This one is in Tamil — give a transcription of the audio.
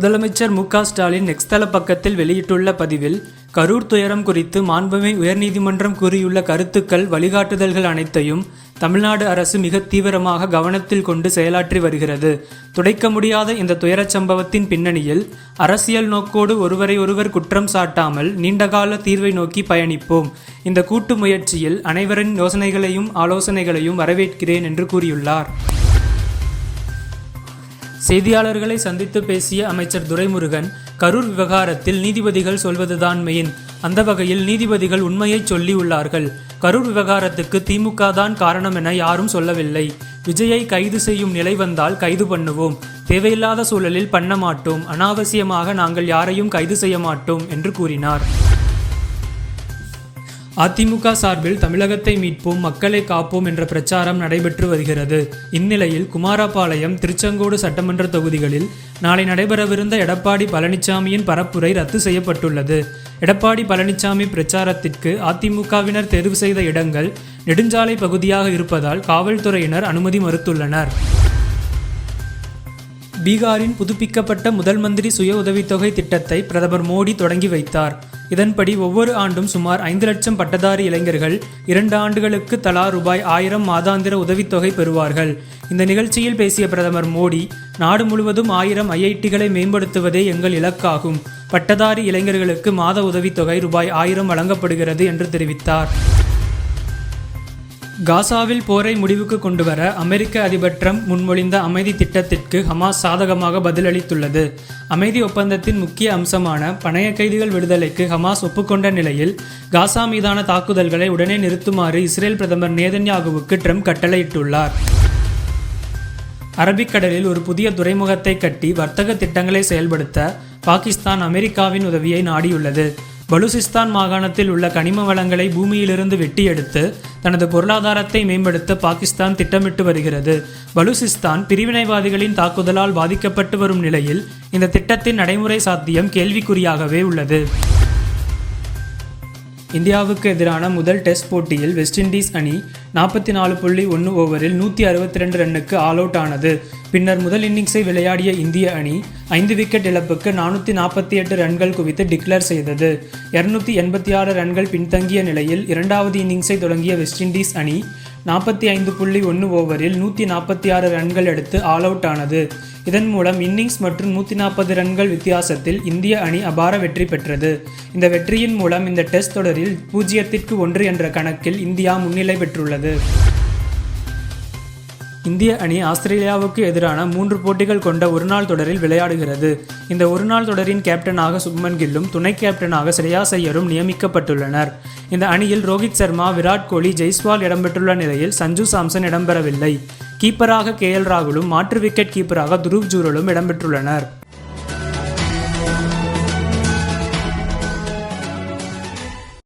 முதலமைச்சர் மு ஸ்டாலின் நெக்ஸ்தல பக்கத்தில் வெளியிட்டுள்ள பதிவில் கரூர் துயரம் குறித்து மாண்புமை உயர்நீதிமன்றம் கூறியுள்ள கருத்துக்கள் வழிகாட்டுதல்கள் அனைத்தையும் தமிழ்நாடு அரசு மிக தீவிரமாக கவனத்தில் கொண்டு செயலாற்றி வருகிறது. துடைக்க முடியாத இந்த துயரச் சம்பவத்தின் பின்னணியில் அரசியல் நோக்கோடு ஒருவரை ஒருவர் குற்றம் சாட்டாமல் நீண்டகால தீர்வை நோக்கி பயணிப்போம். இந்த கூட்டு முயற்சியில் அனைவரின் யோசனைகளையும் ஆலோசனைகளையும் வரவேற்கிறேன் என்று கூறியுள்ளார். செய்தியாளர்களை சந்தித்து பேசிய அமைச்சர் துரைமுருகன் கரூர் விவகாரத்தில் நீதிபதிகள் சொல்வதுதான் மெயின். அந்த வகையில் நீதிபதிகள் உண்மையை சொல்லியுள்ளார்கள். கரூர் விவகாரத்துக்கு திமுக தான் காரணம் என யாரும் சொல்லவில்லை. விஜயை கைது செய்யும் நிலை வந்தால் கைது பண்ணுவோம். தேவையில்லாத சூழலில் பண்ண மாட்டோம். அனாவசியமாக நாங்கள் யாரையும் கைது செய்ய மாட்டோம் என்று கூறினார். அதிமுக சார்பில் தமிழகத்தை மீட்போம் மக்களை காப்போம் என்ற பிரச்சாரம் நடைபெற்று வருகிறது. இந்நிலையில் குமாரபாளையம் திருச்செங்கோடு சட்டமன்ற தொகுதிகளில் நாளை நடைபெறவிருந்த எடப்பாடி பழனிசாமியின் பரப்புரை ரத்து செய்யப்பட்டுள்ளது. எடப்பாடி பழனிசாமி பிரச்சாரத்திற்கு அதிமுகவினர் தேர்வு செய்த இடங்கள் நெடுஞ்சாலை பகுதியாக இருப்பதால் காவல்துறையினர் அனுமதி மறுத்துள்ளனர். பீகாரின் புதுப்பிக்கப்பட்ட முதல் மந்திரி சுய உதவித்தொகை திட்டத்தை பிரதமர் மோடி தொடங்கி வைத்தார். இதன்படி ஒவ்வொரு ஆண்டும் சுமார் ஐந்து லட்சம் பட்டதாரி இளைஞர்கள் இரண்டு ஆண்டுகளுக்கு தலா ரூபாய் ஆயிரம் மாதாந்திர உதவித்தொகை பெறுவார்கள். இந்த நிகழ்ச்சியில் பேசிய பிரதமர் மோடி நாடு முழுவதும் ஆயிரம் ஐஐடிகளை மேம்படுத்துவதே எங்கள் இலக்காகும். பட்டதாரி இளைஞர்களுக்கு மாத உதவித்தொகை ரூபாய் ஆயிரம் வழங்கப்படுகிறது என்று தெரிவித்தார். காசாவில் போரை முடிவுக்கு கொண்டுவர அமெரிக்க அதிபர் ட்ரம்ப் முன்மொழிந்த அமைதி திட்டத்திற்கு ஹமாஸ் சாதகமாக பதிலளித்துள்ளது. அமைதி ஒப்பந்தத்தின் முக்கிய அம்சமான பணைய கைதிகள் விடுதலைக்கு ஹமாஸ் ஒப்புக்கொண்ட நிலையில் காசா மீதான தாக்குதல்களை உடனே நிறுத்துமாறு இஸ்ரேல் பிரதமர் நேதன்யாகுவுக்கு ட்ரம்ப் கட்டளையிட்டுள்ளார். அரபிக்கடலில் ஒரு புதிய துறைமுகத்தை கட்டி வர்த்தக திட்டங்களை செயல்படுத்த பாகிஸ்தான் அமெரிக்காவின் உதவியை நாடியுள்ளது. பலுசிஸ்தான் மாகாணத்தில் உள்ள கனிம வளங்களை பூமியிலிருந்து வெட்டி எடுத்து தனது பொருளாதாரத்தை மேம்படுத்த பாகிஸ்தான் திட்டமிட்டு வருகிறது. பலுசிஸ்தான் பிரிவினைவாதிகளின் தாக்குதலால் பாதிக்கப்பட்டு வரும் நிலையில் இந்த திட்டத்தின் நடைமுறை சாத்தியம் கேள்விக்குறியாகவே உள்ளது. இந்தியாவுக்கு எதிரான முதல் டெஸ்ட் போட்டியில் வெஸ்ட் இண்டீஸ் அணி நாற்பத்தி நாலு புள்ளி ஒன்று ஓவரில் நூற்றி அறுபத்தி ரெண்டு ரன்னுக்கு ஆல் அவுட் ஆனது. பின்னர் முதல் இன்னிங்ஸை விளையாடிய இந்திய அணி ஐந்து விக்கெட் இழப்புக்கு நானூற்றி நாற்பத்தி எட்டு ரன்கள் குவித்து டிக்ளேர் செய்தது. இருநூத்தி எண்பத்தி ஆறு ரன்கள் பின்தங்கிய நிலையில் இரண்டாவது இன்னிங்ஸை தொடங்கிய வெஸ்ட் இண்டீஸ் அணி நாற்பத்தி ஐந்து புள்ளி ஒன்று ஓவரில் நூற்றி நாற்பத்தி ஆறு ரன்கள் எடுத்து ஆல் அவுட் ஆனது. இதன் மூலம் இன்னிங்ஸ் மற்றும் நூற்றி நாற்பது ரன்கள் வித்தியாசத்தில் இந்திய அணி அபார வெற்றி பெற்றது. இந்த வெற்றியின் மூலம் இந்த டெஸ்ட் தொடரில் பூஜ்ஜியத்திற்கு ஒன்று என்ற கணக்கில் இந்தியா முன்னிலை பெற்றுள்ளது. இந்திய அணி ஆஸ்திரேலியாவுக்கு எதிரான மூன்று போட்டிகள் கொண்ட ஒருநாள் தொடரில் விளையாடுகிறது. இந்த ஒருநாள் தொடரின் கேப்டனாக சுப்மன் கில்லும் துணை கேப்டனாக ஸ்ரேயாஸ் ஐயரும் நியமிக்கப்பட்டுள்ளனர். இந்த அணியில் ரோஹித் சர்மா விராட் கோலி ஜெய்ஸ்வால் இடம்பெற்றுள்ள நிலையில் சஞ்சு சாம்சன் இடம்பெறவில்லை. கீப்பராக கே எல் ராகுலும் மாற்று விக்கெட் கீப்பராக துருவ் ஜூரலும் இடம்பெற்றுள்ளனர்.